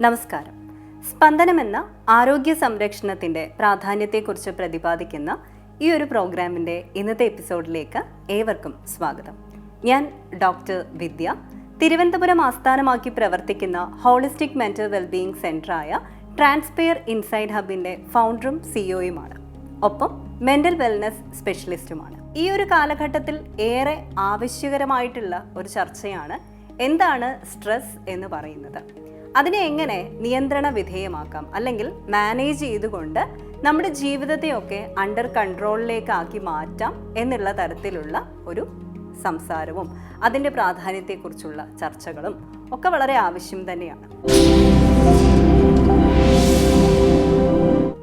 നമസ്കാരം. സ്പന്ദനം എന്ന ആരോഗ്യ സംരക്ഷണത്തിന്റെ പ്രാധാന്യത്തെക്കുറിച്ച് പ്രതിപാദിക്കുന്ന ഈ ഒരു പ്രോഗ്രാമിന്റെ ഇന്നത്തെ എപ്പിസോഡിലേക്ക് ഏവർക്കും സ്വാഗതം. ഞാൻ ഡോക്ടർ വിദ്യ. തിരുവനന്തപുരം ആസ്ഥാനമാക്കി പ്രവർത്തിക്കുന്ന ഹോളിസ്റ്റിക് മെന്റൽ വെൽബീയിങ് സെന്ററായ ട്രാൻസ്പെയർ ഇൻസൈഡ് ഹബിന്റെ ഫൗണ്ടറും സിഇഒയുമാണ്. ഒപ്പം മെന്റൽ വെൽനസ് സ്പെഷ്യലിസ്റ്റുമാണ്. ഈ ഒരു കാലഘട്ടത്തിൽ ഏറെ ആവശ്യകരമായിട്ടുള്ള ഒരു ചർച്ചയാണ് എന്താണ് സ്ട്രെസ് എന്ന് പറയുന്നത്. അതിനെ എങ്ങനെ നിയന്ത്രണ വിധേയമാക്കാം? അല്ലെങ്കിൽ മാനേജ് ചെയ്തുകൊണ്ട് നമ്മുടെ ജീവിതത്തെയൊക്കെ അണ്ടർ കൺട്രോളിലേക്ക് ആക്കി മാറ്റാം എന്നുള്ള തരത്തിലുള്ള ഒരു സംസാരവും അതിന്റെ പ്രാധാന്യത്തെക്കുറിച്ചുള്ള ചർച്ചകളും ഒക്കെ വളരെ ആവശ്യം തന്നെയാണ്.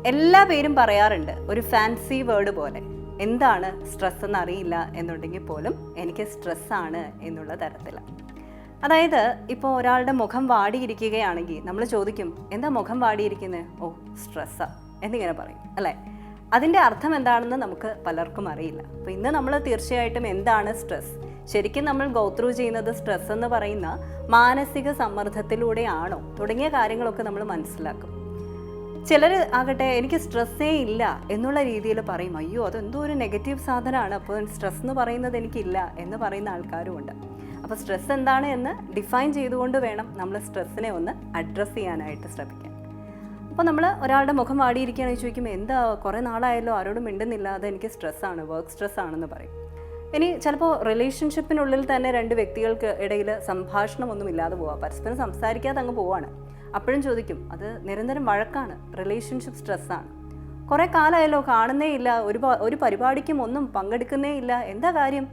എല്ലാ പേരും പറയാറുണ്ട് ഒരു ഫാൻസി വേർഡ് പോലെ. എന്താണ് സ്ട്രെസ് എന്നറിയില്ല എന്നുണ്ടെങ്കിൽ പോലും എനിക്ക് സ്ട്രെസ്സാണ് എന്നുള്ള തരത്തിൽ അതായത് ഇപ്പോൾ ഒരാളുടെ മുഖം വാടിയിരിക്കുകയാണെങ്കിൽ നമ്മൾ ചോദിക്കും എന്താ മുഖം വാടിയിരിക്കുന്നത് ഓ സ്ട്രെസ്സാ എന്നിങ്ങനെ പറയും അല്ലേ? അതിന്റെ അർത്ഥം എന്താണെന്ന് നമുക്ക് പലർക്കും അറിയില്ല. അപ്പോൾ ഇന്ന് നമ്മൾ തീർച്ചയായിട്ടും എന്താണ് സ്ട്രെസ് ശരിക്കും നമ്മൾ ഗോത്രൂ ചെയ്യുന്നത് സ്ട്രെസ് എന്ന് പറയുന്ന മാനസിക സമ്മർദ്ദത്തിലൂടെയാണോ? തുടങ്ങിയ കാര്യങ്ങളൊക്കെ നമ്മൾ മനസ്സിലാക്കും. ചിലർ ആകട്ടെ എനിക്ക് സ്ട്രെസ്സേ ഇല്ല എന്നുള്ള രീതിയിൽ പറയും അയ്യോ അതെന്തോ ഒരു നെഗറ്റീവ് സാധനമാണ് അപ്പോൾ സ്ട്രെസ് എന്ന് പറയുന്നത് എനിക്കില്ല എന്ന് പറയുന്ന ആൾക്കാരുമുണ്ട് അപ്പോൾ സ്ട്രെസ് എന്താണ് എന്ന് ഡിഫൈൻ ചെയ്തുകൊണ്ട് വേണം നമ്മൾ സ്ട്രെസ്സിനെ ഒന്ന് അഡ്രസ്സ് ചെയ്യാനായിട്ട് ശ്രമിക്കാൻ. അപ്പോൾ നമ്മൾ ഒരാളുടെ മുഖം വാടിയിരിക്കുകയാണെന്ന് ചോദിക്കുമ്പോൾ എന്താ കുറേ നാളായല്ലോ ആരോടും മിണ്ടുന്നില്ല അത് എനിക്ക് സ്ട്രെസ്സാണ് വർക്ക് സ്ട്രെസ് ആണെന്ന് പറയും. ഇനി ചിലപ്പോൾ റിലേഷൻഷിപ്പിനുള്ളിൽ തന്നെ രണ്ട് വ്യക്തികൾക്ക് ഇടയിൽ സംഭാഷണമൊന്നും ഇല്ലാതെ പോവാം. പരസ്പരം സംസാരിക്കാതെ അങ്ങ് പോവാണ്. അപ്പോഴും ചോദിക്കും അത് നിരന്തരം വഴക്കാണ് റിലേഷൻഷിപ്പ് സ്ട്രെസ്സാണ് കുറേ കാലമായല്ലോ കാണുന്നേ ഇല്ല ഒരു ഒരു പരിപാടിക്കും ഒന്നും പങ്കെടുക്കുന്നേ ഇല്ല എന്താ കാര്യം?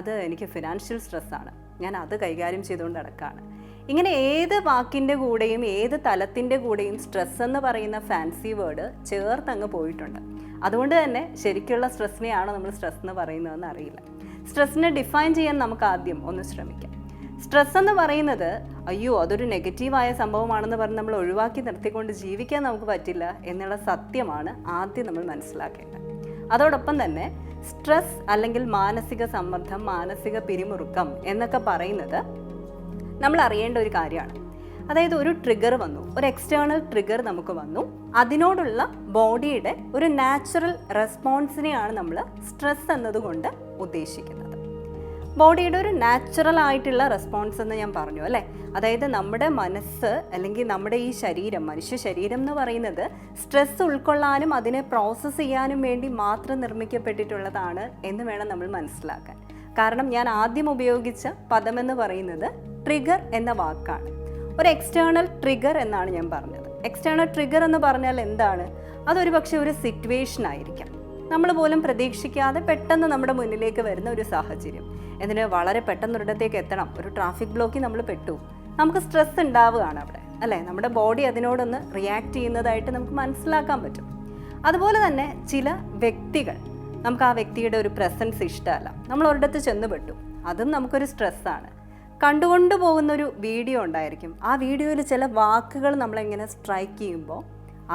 അത് എനിക്ക് ഫിനാൻഷ്യൽ സ്ട്രെസ്സാണ് ഞാൻ അത് കൈകാര്യം ചെയ്തുകൊണ്ട് നടക്കുകയാണ് ഇങ്ങനെ ഏത് വാക്കിന്റെ കൂടെയും ഏത് തലത്തിന്റെ കൂടെയും സ്ട്രെസ് എന്ന് പറയുന്ന ഫാൻസി വേർഡ് ചേർത്തങ്ങ് പോയിട്ടുണ്ട്. അതുകൊണ്ട് തന്നെ ശരിക്കുള്ള സ്ട്രെസ്സിനെയാണോ നമ്മൾ സ്ട്രെസ് എന്ന് പറയുന്നതെന്ന് അറിയില്ല. സ്ട്രെസ്സിനെ ഡിഫൈൻ ചെയ്യാൻ നമുക്ക് ആദ്യം ഒന്ന് ശ്രമിക്കാം. സ്ട്രെസ് എന്ന് പറയുന്നത് അയ്യോ അതൊരു നെഗറ്റീവായ സംഭവമാണെന്ന് പറഞ്ഞ് നമ്മൾ ഒഴിവാക്കി നിർത്തിക്കൊണ്ട് ജീവിക്കാൻ നമുക്ക് പറ്റില്ല എന്നുള്ള സത്യമാണ് ആദ്യം നമ്മൾ മനസ്സിലാക്കേണ്ടത്. അതോടൊപ്പം തന്നെ സ്ട്രെസ് അല്ലെങ്കിൽ മാനസിക സമ്മർദ്ദം മാനസിക പിരിമുറുക്കം എന്നൊക്കെ പറയുന്നത് നമ്മൾ അറിയേണ്ട ഒരു കാര്യമാണ്. അതായത് ഒരു ട്രിഗർ വന്നു ഒരു എക്സ്റ്റേണൽ ട്രിഗർ നമുക്ക് വന്നു. അതിനോടുള്ള ബോഡിയുടെ ഒരു നാച്ചുറൽ റെസ്പോൺസിനെയാണ് നമ്മൾ സ്ട്രെസ് എന്നതുകൊണ്ട് ഉദ്ദേശിക്കുന്നത്. ബോഡിയുടെ ഒരു നാച്ചുറൽ ആയിട്ടുള്ള റെസ്പോൺസ് എന്ന് ഞാൻ പറഞ്ഞു അല്ലേ? അതായത് നമ്മുടെ മനസ്സ് അല്ലെങ്കിൽ നമ്മുടെ ഈ ശരീരം മനുഷ്യ ശരീരം എന്ന് പറയുന്നത് സ്ട്രെസ് ഉൾക്കൊള്ളാനും അതിനെ പ്രോസസ്സ് ചെയ്യാനും വേണ്ടി മാത്രം നിർമ്മിക്കപ്പെട്ടിട്ടുള്ളതാണ് എന്ന് വേണം നമ്മൾ മനസ്സിലാക്കാൻ. കാരണം ഞാൻ ആദ്യം ഉപയോഗിച്ച പദമെന്ന് പറയുന്നത് ട്രിഗർ എന്ന വാക്കാണ്. ഒരു എക്സ്റ്റേണൽ ട്രിഗർ എന്നാണ് ഞാൻ പറഞ്ഞത്. എക്സ്റ്റേണൽ ട്രിഗർ എന്ന് പറഞ്ഞാൽ എന്താണ്? അതൊരു പക്ഷേ ഒരു സിറ്റുവേഷൻ ആയിരിക്കാം. നമ്മൾ പോലും പ്രതീക്ഷിക്കാതെ പെട്ടെന്ന് നമ്മുടെ മുന്നിലേക്ക് വരുന്ന ഒരു സാഹചര്യം. ഇതിന് വളരെ പെട്ടെന്ന് ഒരിടത്തേക്ക് എത്തണം. ഒരു ട്രാഫിക് ബ്ലോക്കിൽ നമ്മൾ പെട്ടു. നമുക്ക് സ്ട്രെസ് ഉണ്ടാവുകയാണ് അവിടെ അല്ലേ? നമ്മുടെ ബോഡി അതിനോടൊന്ന് റിയാക്ട് ചെയ്യുന്നതായിട്ട് നമുക്ക് മനസ്സിലാക്കാൻ പറ്റും. അതുപോലെ തന്നെ ചില വ്യക്തികൾ നമുക്ക് ആ വ്യക്തിയുടെ ഒരു പ്രസൻസ് ഇഷ്ടമല്ല. നമ്മൾ ഒരിടത്ത് ചെന്നുപെട്ടു അതും നമുക്കൊരു സ്ട്രെസ്സാണ് കണ്ടുകൊണ്ട് പോകുന്ന ഒരു വീഡിയോ ഉണ്ടായിരിക്കും. ആ വീഡിയോയിൽ ചില വാക്കുകൾ നമ്മളിങ്ങനെ സ്ട്രൈക്ക് ചെയ്യുമ്പോൾ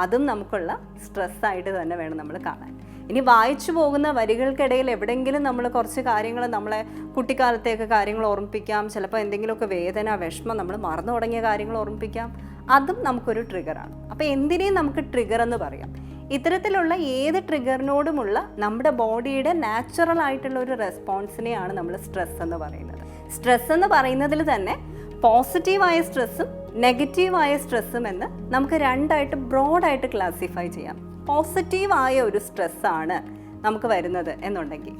അതും നമുക്കുള്ള സ്ട്രെസ്സായിട്ട് തന്നെ വേണം നമ്മൾ കാണാൻ. ഇനി വായിച്ചു പോകുന്ന വരികൾക്കിടയിൽ എവിടെയെങ്കിലും നമ്മൾ കുറച്ച് കാര്യങ്ങൾ നമ്മളെ കുട്ടിക്കാലത്തേക്ക് കാര്യങ്ങൾ ഓർമ്മിപ്പിക്കാം. ചിലപ്പോൾ എന്തെങ്കിലുമൊക്കെ വേദന വിഷമം നമ്മൾ മറന്നു തുടങ്ങിയ കാര്യങ്ങൾ ഓർമ്മിപ്പിക്കാം. അതും നമുക്കൊരു ട്രിഗറാണ് അപ്പോൾ എന്തിനേയും നമുക്ക് ട്രിഗർ എന്ന് പറയാം. ഇത്തരത്തിലുള്ള ഏത് ട്രിഗറിനോടുമുള്ള നമ്മുടെ ബോഡിയുടെ നാച്ചുറൽ ആയിട്ടുള്ള ഒരു റെസ്പോൺസിനെയാണ് നമ്മൾ സ്ട്രെസ് എന്ന് പറയുന്നത്. സ്ട്രെസ് എന്ന് പറയുന്നതിൽ തന്നെ പോസിറ്റീവായ സ്ട്രെസ്സും നെഗറ്റീവായ സ്ട്രെസ്സും എന്ന് നമുക്ക് രണ്ടായിട്ട് ബ്രോഡായിട്ട് ക്ലാസിഫൈ ചെയ്യാം. പോസിറ്റീവായ ഒരു സ്ട്രെസ്സാണ് നമുക്ക് വരുന്നത് എന്നുണ്ടെങ്കിൽ.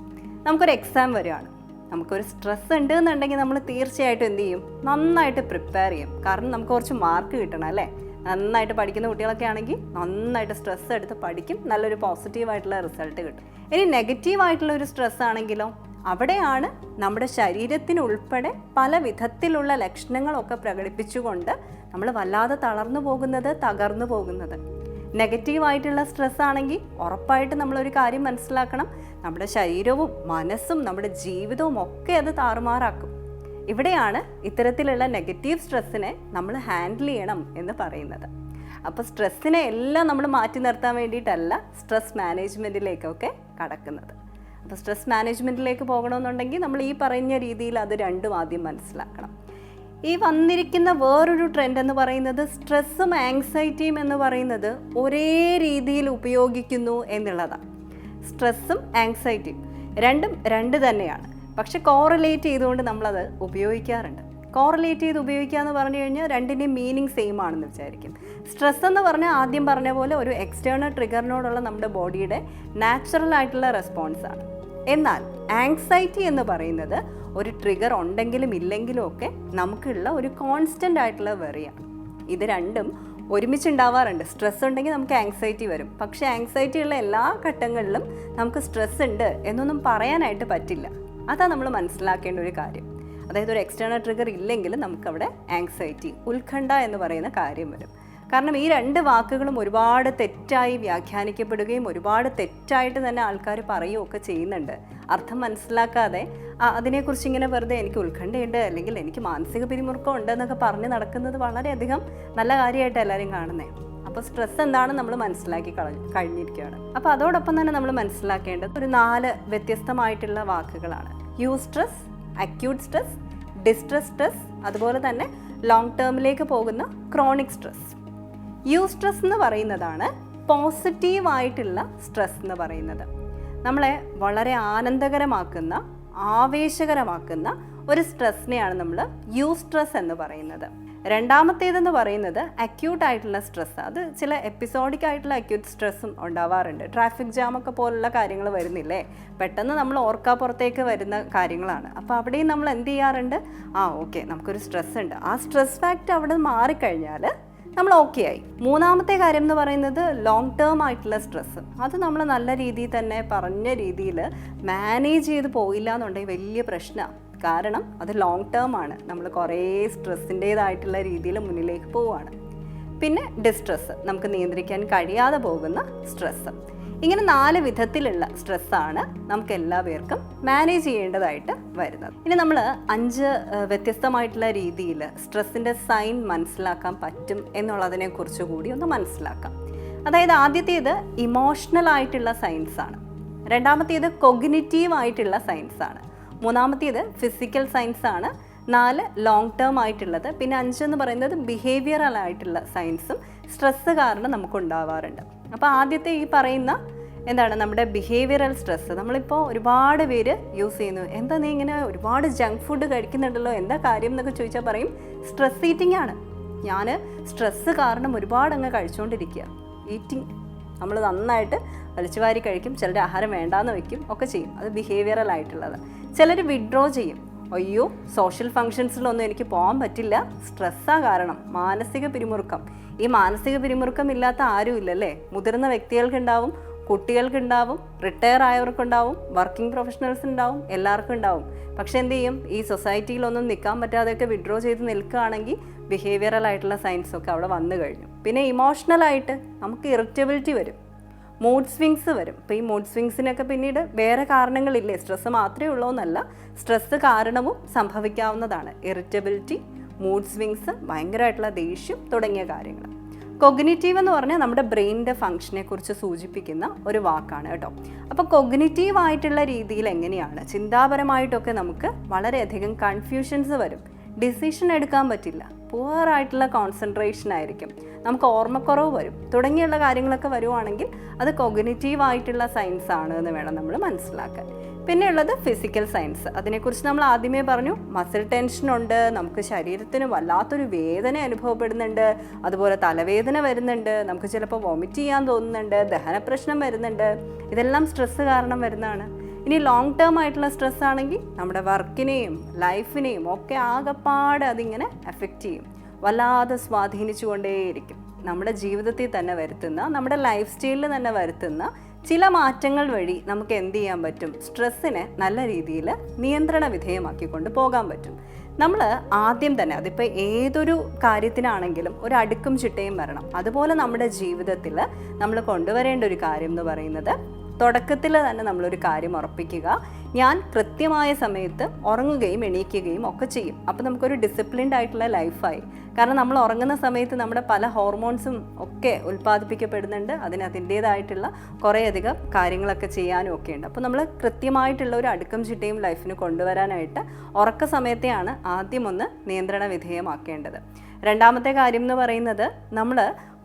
നമുക്കൊരു എക്സാം വരികയാണ്. നമുക്കൊരു സ്ട്രെസ് ഉണ്ട് എന്നുണ്ടെങ്കിൽ നമ്മൾ തീർച്ചയായിട്ടും എന്ത് ചെയ്യും? നന്നായിട്ട് പ്രിപ്പയർ ചെയ്യും. കാരണം നമുക്ക് കുറച്ച് മാർക്ക് കിട്ടണം അല്ലേ? നന്നായിട്ട് പഠിക്കുന്ന കുട്ടികളൊക്കെ ആണെങ്കിൽ നന്നായിട്ട് സ്ട്രെസ് എടുത്ത് പഠിക്കും. നല്ലൊരു പോസിറ്റീവായിട്ടുള്ള റിസൾട്ട് കിട്ടും. ഇനി നെഗറ്റീവായിട്ടുള്ള ഒരു സ്ട്രെസ് ആണെങ്കിലോ? അവിടെയാണ് നമ്മുടെ ശരീരത്തിനുൾപ്പെടെ പല വിധത്തിലുള്ള ലക്ഷണങ്ങളൊക്കെ പ്രകടിപ്പിച്ചുകൊണ്ട് നമ്മൾ വല്ലാതെ തളർന്നു പോകുന്നത് തകർന്നു പോകുന്നത്. നെഗറ്റീവായിട്ടുള്ള സ്ട്രെസ് ആണെങ്കിൽ ഉറപ്പായിട്ട് നമ്മളൊരു കാര്യം മനസ്സിലാക്കണം. നമ്മുടെ ശരീരവും മനസ്സും നമ്മുടെ ജീവിതവും ഒക്കെ അത് താറുമാറാക്കും. ഇവിടെയാണ് ഇത്തരത്തിലുള്ള നെഗറ്റീവ് സ്ട്രെസ്സിനെ നമ്മൾ ഹാൻഡിൽ ചെയ്യണം എന്ന് പറയുന്നത്. അപ്പോൾ സ്ട്രെസ്സിനെ എല്ലാം നമ്മൾ മാറ്റി നിർത്താൻ വേണ്ടിയിട്ടല്ല സ്ട്രെസ് മാനേജ്മെന്റിലേക്കൊക്കെ കടക്കുന്നത്. അപ്പോൾ സ്ട്രെസ് മാനേജ്മെന്റിലേക്ക് പോകണമെന്നുണ്ടെങ്കിൽ നമ്മൾ ഈ പറഞ്ഞ രീതിയിൽ അത് രണ്ടും ആദ്യം മനസ്സിലാക്കണം. ഈ വന്നിരിക്കുന്ന വേറൊരു ട്രെൻഡ് എന്ന് പറയുന്നത് സ്ട്രെസ്സും ആങ്സൈറ്റിയും എന്ന് പറയുന്നത് ഒരേ രീതിയിൽ ഉപയോഗിക്കുന്നു എന്നുള്ളതാണ്. സ്ട്രെസ്സും ആങ്സൈറ്റിയും രണ്ടും രണ്ട് തന്നെയാണ്. പക്ഷെ കോറിലേറ്റ് ചെയ്തുകൊണ്ട് നമ്മളത് ഉപയോഗിക്കാറുണ്ട്. കോറിലേറ്റ് ചെയ്ത് ഉപയോഗിക്കുക എന്ന് പറഞ്ഞു കഴിഞ്ഞാൽ രണ്ടിന്റെയും മീനിങ് സെയിം ആണെന്ന് വിചാരിക്കും. സ്ട്രെസ് എന്ന് പറഞ്ഞാൽ ആദ്യം പറഞ്ഞ പോലെ ഒരു എക്സ്റ്റേണൽ ട്രിഗറിനോടുള്ള നമ്മുടെ ബോഡിയുടെ നാച്ചുറൽ ആയിട്ടുള്ള റെസ്പോൺസാണ് എന്നാൽ ആങ്സൈറ്റി എന്ന് പറയുന്നത് ഒരു ട്രിഗർ ഉണ്ടെങ്കിലും ഇല്ലെങ്കിലും ഒക്കെ നമുക്കുള്ള ഒരു കോൺസ്റ്റന്റ് ആയിട്ടുള്ള വെറിയാണ് ഇത് രണ്ടും ഒരുമിച്ച് ഉണ്ടാവാറുണ്ട്. സ്ട്രെസ് ഉണ്ടെങ്കിൽ നമുക്ക് ആങ്സൈറ്റി വരും. പക്ഷേ ആങ്സൈറ്റി ഉള്ള എല്ലാ ഘട്ടങ്ങളിലും നമുക്ക് സ്ട്രെസ് ഉണ്ട് എന്നൊന്നും പറയാനായിട്ട് പറ്റില്ല. അതാണ് നമ്മൾ മനസ്സിലാക്കേണ്ട ഒരു കാര്യം. അതായത് ഒരു എക്സ്റ്റേണൽ ട്രിഗർ ഇല്ലെങ്കിൽ നമുക്കവിടെ ആങ്സൈറ്റി ഉത്കണ്ഠ എന്ന് പറയുന്ന കാര്യം വരും. കാരണം ഈ രണ്ട് വാക്കുകളും ഒരുപാട് തെറ്റായി വ്യാഖ്യാനിക്കപ്പെടുകയും ഒരുപാട് തെറ്റായിട്ട് തന്നെ ആൾക്കാർ പറയുകയൊക്കെ ചെയ്യുന്നുണ്ട്. അർത്ഥം മനസ്സിലാക്കാതെ അതിനെക്കുറിച്ച് ഇങ്ങനെ വെറുതെ എനിക്ക് ഉത്കണ്ഠയുണ്ട് അല്ലെങ്കിൽ എനിക്ക് മാനസിക പിരിമുറുക്കം ഉണ്ട് എന്നൊക്കെ പറഞ്ഞ് നടക്കുന്നത് വളരെയധികം നല്ല കാര്യമായിട്ട് എല്ലാവരും കാണുന്നത് അപ്പോൾ സ്ട്രെസ് എന്താണ് നമ്മൾ മനസ്സിലാക്കി കഴിഞ്ഞിരിക്കുകയാണ്. അപ്പോൾ അതോടൊപ്പം തന്നെ നമ്മൾ മനസ്സിലാക്കേണ്ടത് ഒരു നാല് വ്യത്യസ്തമായിട്ടുള്ള വാക്കുകളാണ്. Eustress acute stress distress stress അതുപോലെ തന്നെ ലോങ് ടേമിലേക്ക് പോകുന്ന ക്രോണിക് സ്ട്രെസ് യു സ്ട്രെസ് എന്ന് പറയുന്നതാണ് പോസിറ്റീവായിട്ടുള്ള സ്ട്രെസ് എന്ന് പറയുന്നത്. നമ്മളെ വളരെ ആനന്ദകരമാക്കുന്ന ആവേശകരമാക്കുന്ന ഒരു സ്ട്രെസ്സിനെയാണ് നമ്മൾ യൂ സ്ട്രെസ് എന്ന് പറയുന്നത്. രണ്ടാമത്തേതെന്ന് പറയുന്നത് അക്യൂട്ട് ആയിട്ടുള്ള സ്ട്രെസ് അത് ചില എപ്പിസോഡിക് ആയിട്ടുള്ള അക്യൂട്ട് സ്ട്രെസ്സും ഉണ്ടാവാറുണ്ട്. ട്രാഫിക് ജാം ഒക്കെ പോലുള്ള കാര്യങ്ങൾ വരുന്നില്ലേ? പെട്ടെന്ന് നമ്മൾ ഓർക്കാപ്പുറത്തേക്ക് വരുന്ന കാര്യങ്ങളാണ്. അപ്പോൾ അവിടെയും നമ്മൾ എന്ത് ചെയ്യാറുണ്ട്? ആ ഓക്കെ നമുക്കൊരു സ്ട്രെസ് ഉണ്ട് ആ സ്ട്രെസ് ഫാക്റ്റ് അവിടെ മാറിക്കഴിഞ്ഞാൽ നമ്മൾ ഓക്കെ ആയി. മൂന്നാമത്തെ കാര്യം എന്ന് പറയുന്നത് ലോങ് ടേം ആയിട്ടുള്ള സ്ട്രെസ്സ് അത് നമ്മൾ നല്ല രീതിയിൽ തന്നെ പറഞ്ഞ രീതിയിൽ മാനേജ് ചെയ്ത് പോയില്ല എന്നുണ്ടെങ്കിൽ വലിയ പ്രശ്നമാണ് കാരണം അത് ലോങ് ടേം ആണ്. നമ്മൾ കുറേ സ്ട്രെസ്സിന്റേതായിട്ടുള്ള രീതിയിൽ മുന്നിലേക്ക് പോവുകയാണ് പിന്നെ ഡിസ്ട്രെസ് നമുക്ക് നിയന്ത്രിക്കാൻ കഴിയാതെ പോകുന്ന സ്ട്രെസ് ഇങ്ങനെ നാല് വിധത്തിലുള്ള സ്ട്രെസ്സാണ് നമുക്ക് എല്ലാ പേർക്കും മാനേജ് ചെയ്യേണ്ടതായിട്ട് വരുന്നത്. ഇനി നമ്മൾ അഞ്ച് വ്യത്യസ്തമായിട്ടുള്ള രീതിയിൽ സ്ട്രെസ്സിന്റെ സൈൻ മനസ്സിലാക്കാൻ പറ്റും എന്നുള്ളതിനെ കുറിച്ച് കൂടി ഒന്ന് മനസ്സിലാക്കാം. അതായത് ആദ്യത്തേത് ഇമോഷണൽ ആയിട്ടുള്ള സയൻസാണ് രണ്ടാമത്തേത് കൊഗ്നിറ്റീവ് ആയിട്ടുള്ള സയൻസാണ് മൂന്നാമത്തേത് ഫിസിക്കൽ സയൻസാണ് നാല് ലോങ് ടേം ആയിട്ടുള്ളത്. പിന്നെ അഞ്ചെന്ന് പറയുന്നത് ബിഹേവിയറൽ ആയിട്ടുള്ള സയൻസും സ്ട്രെസ്സ് കാരണം നമുക്ക് ഉണ്ടാവാറുണ്ട് അപ്പോൾ ആദ്യത്തെ ഈ പറയുന്ന എന്താണ് നമ്മുടെ ബിഹേവിയറൽ സ്ട്രെസ്സ് നമ്മളിപ്പോൾ ഒരുപാട് പേര് യൂസ് ചെയ്യുന്നു. എന്താ നീ ഇങ്ങനെ ഒരുപാട് ജങ്ക് ഫുഡ് കഴിക്കുന്നുണ്ടല്ലോ? എന്താ കാര്യം എന്നൊക്കെ ചോദിച്ചാൽ പറയും സ്ട്രെസ് ഈറ്റിംഗ് ആണ്. ഞാൻ സ്ട്രെസ്സ് കാരണം ഒരുപാട് അങ്ങ് കഴിച്ചുകൊണ്ടിരിക്കുക ഈറ്റിംഗ് നമ്മൾ നന്നായിട്ട് വലിച്ചുവാരി കഴിക്കും ചിലർ ആഹാരം വേണ്ടാന്ന് വെക്കും ഒക്കെ ചെയ്യും. അത് ബിഹേവിയറൽ ആയിട്ടുള്ളത്. ചിലർ വിഡ്രോ ചെയ്യും. അയ്യോ സോഷ്യൽ ഫങ്ഷൻസിലൊന്നും എനിക്ക് പോകാൻ പറ്റില്ല. സ്ട്രെസ്സാ കാരണം. മാനസിക പിരിമുറുക്കം. ഈ മാനസിക പിരിമുറുക്കം ഇല്ലാത്ത ആരും ഇല്ലല്ലേ മുതിർന്ന വ്യക്തികൾക്കുണ്ടാവും കുട്ടികൾക്കുണ്ടാവും റിട്ടയർ ആയവർക്കുണ്ടാവും വർക്കിംഗ് പ്രൊഫഷണൽസ് ഉണ്ടാവും എല്ലാവർക്കും ഉണ്ടാവും. പക്ഷെ എന്ത് ചെയ്യും? ഈ സൊസൈറ്റിയിലൊന്നും നിൽക്കാൻ പറ്റാതെയൊക്കെ വിഡ്രോ ചെയ്ത് നിൽക്കുകയാണെങ്കിൽ ബിഹേവിയറൽ ആയിട്ടുള്ള സയൻസ് ഒക്കെ അവിടെ വന്നു കഴിഞ്ഞു. പിന്നെ ഇമോഷണലായിട്ട് നമുക്ക് ഇറിറ്റബിലിറ്റി വരും. മൂഡ് സ്വിങ്സ് വരും. അപ്പോൾ ഈ മൂഡ് സ്വിങ്സിനൊക്കെ പിന്നീട് വേറെ കാരണങ്ങളില്ലേ? സ്ട്രെസ്സ് മാത്രമേ ഉള്ളൂ എന്നല്ല. സ്ട്രെസ്സ് കാരണവും സംഭവിക്കാവുന്നതാണ്. ഇറിറ്റബിലിറ്റി മൂഡ് സ്വിങ്സ് ഭയങ്കരമായിട്ടുള്ള ദേഷ്യം തുടങ്ങിയ കാര്യങ്ങൾ. കൊഗ്നിറ്റീവ് എന്ന് പറഞ്ഞാൽ നമ്മുടെ ബ്രെയിനിന്റെ ഫങ്ഷനെ കുറിച്ച് സൂചിപ്പിക്കുന്ന ഒരു വാക്കാണ് കേട്ടോ. അപ്പോൾ കൊഗ്നിറ്റീവ് ആയിട്ടുള്ള രീതിയിൽ എങ്ങനെയാണ്? ചിന്താപരമായിട്ടൊക്കെ നമുക്ക് വളരെയധികം കൺഫ്യൂഷൻസ് വരും. ഡിസിഷൻ എടുക്കാൻ പറ്റില്ല. പുവർ ആയിട്ടുള്ള കോൺസെൻട്രേഷൻ ആയിരിക്കും. നമുക്ക് ഓർമ്മക്കുറവ് വരും. തുടങ്ങിയുള്ള കാര്യങ്ങളൊക്കെ വരുവാണെങ്കിൽ അത് കൊഗ്നേറ്റീവ് ആയിട്ടുള്ള സയൻസ് ആണ് എന്ന് വേണം നമ്മൾ മനസ്സിലാക്കാൻ. പിന്നെ ഉള്ളത് ഫിസിക്കൽ സയൻസ് അതിനെക്കുറിച്ച് നമ്മൾ ആദ്യമേ പറഞ്ഞു മസിൽ ടെൻഷൻ ഉണ്ട് നമുക്ക് ശരീരത്തിന് വല്ലാത്തൊരു വേദന അനുഭവപ്പെടുന്നുണ്ട് അതുപോലെ തലവേദന വരുന്നുണ്ട് നമുക്ക് ചിലപ്പോൾ വോമിറ്റ് ചെയ്യാൻ തോന്നുന്നുണ്ട് ദഹന പ്രശ്നം വരുന്നുണ്ട്. ഇതെല്ലാം സ്ട്രെസ്സ് കാരണം വരുന്നതാണ്. ഇനി ലോങ് ടേം ആയിട്ടുള്ള സ്ട്രെസ് ആണെങ്കിൽ നമ്മുടെ വർക്കിനെയും ലൈഫിനെയും ഒക്കെ ആകെപ്പാടെ അതിങ്ങനെ എഫക്റ്റ് ചെയ്യും. വല്ലാതെ സ്വാധീനിച്ചുകൊണ്ടേയിരിക്കും. നമ്മുടെ ജീവിതത്തിൽ തന്നെ വരുത്തുന്ന നമ്മുടെ ലൈഫ് സ്റ്റൈലിൽ തന്നെ വരുത്തുന്ന ചില മാറ്റങ്ങൾ വഴി നമുക്ക് എന്ത് ചെയ്യാൻ പറ്റും? സ്ട്രെസ്സിനെ നല്ല രീതിയിൽ നിയന്ത്രണ വിധേയമാക്കിക്കൊണ്ട് പോകാൻ പറ്റും. നമ്മൾ ആദ്യം തന്നെ അതിപ്പോൾ ഏതൊരു കാര്യത്തിനാണെങ്കിലും ഒരു അടുക്കും ചിട്ടയും വരണം. അതുപോലെ നമ്മുടെ ജീവിതത്തിൽ നമ്മൾ കൊണ്ടുവരേണ്ട ഒരു കാര്യം എന്ന് പറയുന്നത് തുടക്കത്തിൽ തന്നെ നമ്മളൊരു കാര്യം ഉറപ്പിക്കുക. ഞാൻ കൃത്യമായ സമയത്ത് ഉറങ്ങുകയും എണീക്കുകയും ഒക്കെ ചെയ്യും. അപ്പോൾ നമുക്കൊരു ഡിസിപ്ലിൻഡ് ആയിട്ടുള്ള ലൈഫായി കാരണം നമ്മൾ ഉറങ്ങുന്ന സമയത്ത് നമ്മുടെ പല ഹോർമോൺസും ഒക്കെ ഉൽപ്പാദിപ്പിക്കപ്പെടുന്നുണ്ട്. അതിന് അതിന്റേതായിട്ടുള്ള കുറേയധികം കാര്യങ്ങളൊക്കെ ചെയ്യാനും ഒക്കെ ഉണ്ട്. അപ്പോൾ നമ്മൾ കൃത്യമായിട്ടുള്ള ഒരു അടുക്കം ചിട്ടയും ലൈഫിന് കൊണ്ടുവരാനായിട്ട് ഉറക്ക സമയത്തെയാണ് ആദ്യം ഒന്ന് നിയന്ത്രണ വിധേയമാക്കേണ്ടത്. രണ്ടാമത്തെ കാര്യം എന്ന് പറയുന്നത് നമ്മൾ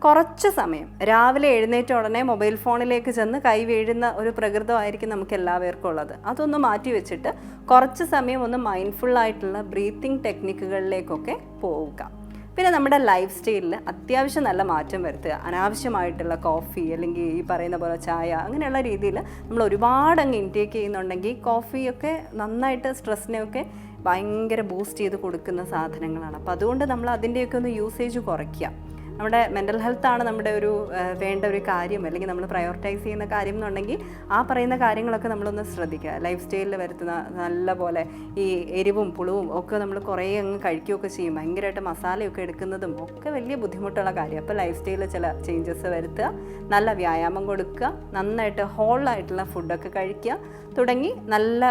കുറച്ച് സമയം. രാവിലെ എഴുന്നേറ്റ ഉടനെ മൊബൈൽ ഫോണിലേക്ക് ചെന്ന് കൈ വീഴുന്ന ഒരു പ്രകൃതമായിരിക്കും നമുക്ക് എല്ലാവർക്കും ഉള്ളത്. അതൊന്ന് മാറ്റി വെച്ചിട്ട് കുറച്ച് സമയം ഒന്ന് മൈൻഡ്ഫുൾ ആയിട്ടുള്ള ബ്രീത്തിങ് ടെക്നിക്കുകളിലേക്കൊക്കെ പോവുക. പിന്നെ നമ്മുടെ ലൈഫ് സ്റ്റൈലിൽ അത്യാവശ്യം നല്ല മാറ്റം വരുത്തുക. അനാവശ്യമായിട്ടുള്ള കോഫി അല്ലെങ്കിൽ ഈ പറയുന്ന പോലെ ചായ അങ്ങനെയുള്ള രീതിയിൽ നമ്മൾ ഒരുപാട് അങ്ങ് ഇൻടേക്ക് ചെയ്യുന്നുണ്ടെങ്കിൽ കോഫിയൊക്കെ നന്നായിട്ട് സ്ട്രെസ്സിനെയൊക്കെ ഭയങ്കര ബൂസ്റ്റ് ചെയ്ത് കൊടുക്കുന്ന സാധനങ്ങളാണ്. അപ്പോൾ അതുകൊണ്ട് നമ്മൾ അതിന്റെയൊക്കെ ഒന്ന് യൂസേജ് കുറയ്ക്കുക. നമ്മുടെ മെന്റൽ ഹെൽത്താണ് നമ്മുടെ ഒരു വേണ്ട ഒരു കാര്യം അല്ലെങ്കിൽ നമ്മൾ പ്രയോറിറ്റൈസ് ചെയ്യുന്ന കാര്യം എന്നുണ്ടെങ്കിൽ ആ പറയുന്ന കാര്യങ്ങളൊക്കെ നമ്മളൊന്ന് ശ്രദ്ധിക്കുക. ലൈഫ് സ്റ്റൈലിൽ വരുത്തുന്ന നല്ല പോലെ ഈ എരിവും പുളിവും ഒക്കെ നമ്മൾ കുറേ അങ്ങ് കഴിക്കുകയൊക്കെ ചെയ്യും. ഭയങ്കരമായിട്ട് മസാലയൊക്കെ എടുക്കുന്നതും ഒക്കെ വലിയ ബുദ്ധിമുട്ടുള്ള കാര്യം. അപ്പോൾ ലൈഫ് സ്റ്റൈലിൽ ചില ചേഞ്ചസ് വരുത്തുക നല്ല വ്യായാമം കൊടുക്കുക നന്നായിട്ട് ഹോളായിട്ടുള്ള ഫുഡൊക്കെ കഴിക്കുക തുടങ്ങി നല്ല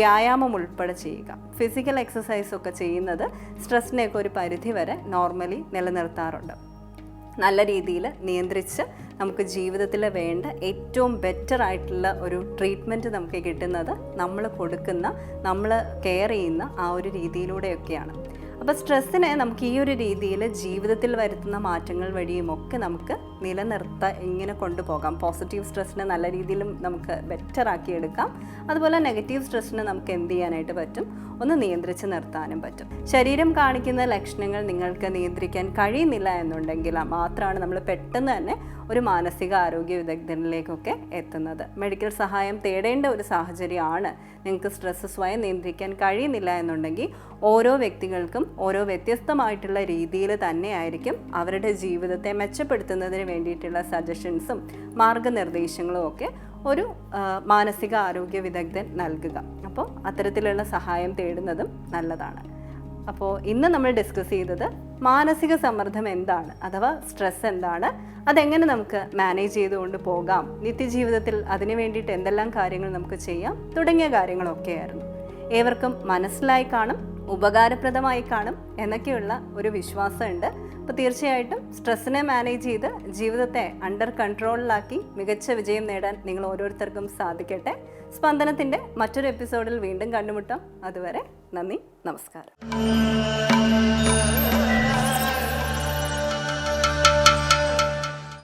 വ്യായാമം ഉൾപ്പെടെ ചെയ്യുക. ഫിസിക്കൽ എക്സസൈസ് ഒക്കെ ചെയ്യുന്നത് സ്ട്രെസ്സിനെയൊക്കെ ഒരു പരിധി വരെ നോർമലി നിലനിർത്താറുണ്ട്. നല്ല രീതിയിൽ നിയന്ത്രിച്ച് നമുക്ക് ജീവിതത്തിൽ വേണ്ട ഏറ്റവും ബെറ്റർ ആയിട്ടുള്ള ഒരു ട്രീറ്റ്മെന്റ് നമുക്ക് കിട്ടുന്നത് നമ്മൾ കൊടുക്കുന്ന നമ്മൾ കെയർ ചെയ്യുന്ന ആ ഒരു രീതിയിലൂടെയൊക്കെയാണ്. അപ്പോൾ സ്ട്രെസ്സിനെ നമുക്ക് ഈ ഒരു രീതിയിൽ ജീവിതത്തിൽ വരുത്തുന്ന മാറ്റങ്ങൾ വഴിയും ഒക്കെ നമുക്ക് നിലനിർത്ത എങ്ങനെ കൊണ്ടുപോകാം. പോസിറ്റീവ് സ്ട്രെസ്സിനെ നല്ല രീതിയിലും നമുക്ക് ബെറ്റർ ആക്കിയെടുക്കാം. അതുപോലെ നെഗറ്റീവ് സ്ട്രെസ്സിനെ നമുക്ക് എന്ത് ചെയ്യാനായിട്ട് പറ്റും? ഒന്ന് നിയന്ത്രിച്ച് നിർത്താനും പറ്റും. ശരീരം കാണിക്കുന്ന ലക്ഷണങ്ങൾ നിങ്ങൾക്ക് നിയന്ത്രിക്കാൻ കഴിയുന്നില്ല എന്നുണ്ടെങ്കിൽ മാത്രമാണ് നമ്മൾ പെട്ടെന്ന് തന്നെ ഒരു മാനസിക ആരോഗ്യ വിദഗ്ധനിലേക്കൊക്കെ എത്തുന്നത്. മെഡിക്കൽ സഹായം തേടേണ്ട ഒരു സാഹചര്യമാണ് നിങ്ങൾക്ക് സ്ട്രെസ്സ് സ്വയം നിയന്ത്രിക്കാൻ കഴിയുന്നില്ല എന്നുണ്ടെങ്കിൽ ഓരോ വ്യക്തികൾക്കും ഓരോ വ്യത്യസ്തമായിട്ടുള്ള രീതിയിൽ തന്നെയായിരിക്കും അവരുടെ ജീവിതത്തെ മെച്ചപ്പെടുത്തുന്നതിന് വേണ്ടിയിട്ടുള്ള സജഷൻസും മാർഗനിർദ്ദേശങ്ങളും ഒക്കെ ഒരു മാനസിക ആരോഗ്യ വിദഗ്ധൻ നൽകുക. അപ്പോൾ അത്തരത്തിലുള്ള സഹായം തേടുന്നതും നല്ലതാണ്. അപ്പോൾ ഇന്ന് നമ്മൾ ഡിസ്കസ് ചെയ്തത് മാനസിക സമ്മർദ്ദം എന്താണ് അഥവാ സ്ട്രെസ് എന്താണ്? അതെങ്ങനെ നമുക്ക് മാനേജ് ചെയ്തുകൊണ്ട് പോകാം? നിത്യജീവിതത്തിൽ അതിന് വേണ്ടിയിട്ട് എന്തെല്ലാം കാര്യങ്ങൾ നമുക്ക് ചെയ്യാം? തുടങ്ങിയ കാര്യങ്ങളൊക്കെയായിരുന്നു. ഏവർക്കും മനസ്സിലായി കാണും ഉപകാരപ്രദമായി കാണും എന്നൊക്കെയുള്ള ഒരു വിശ്വാസമുണ്ട്. അപ്പോൾ തീർച്ചയായിട്ടും സ്ട്രെസ്സിനെ മാനേജ് ചെയ്ത് ജീവിതത്തെ അണ്ടർ കൺട്രോളിലാക്കി മികച്ച വിജയം നേടാൻ നിങ്ങൾ ഓരോരുത്തർക്കും സാധിക്കട്ടെ. സ്പന്ദനത്തിന്റെ മറ്റൊരു എപ്പിസോഡിൽ വീണ്ടും കണ്ടുമുട്ടാം. അതുവരെ നന്ദി നമസ്കാരം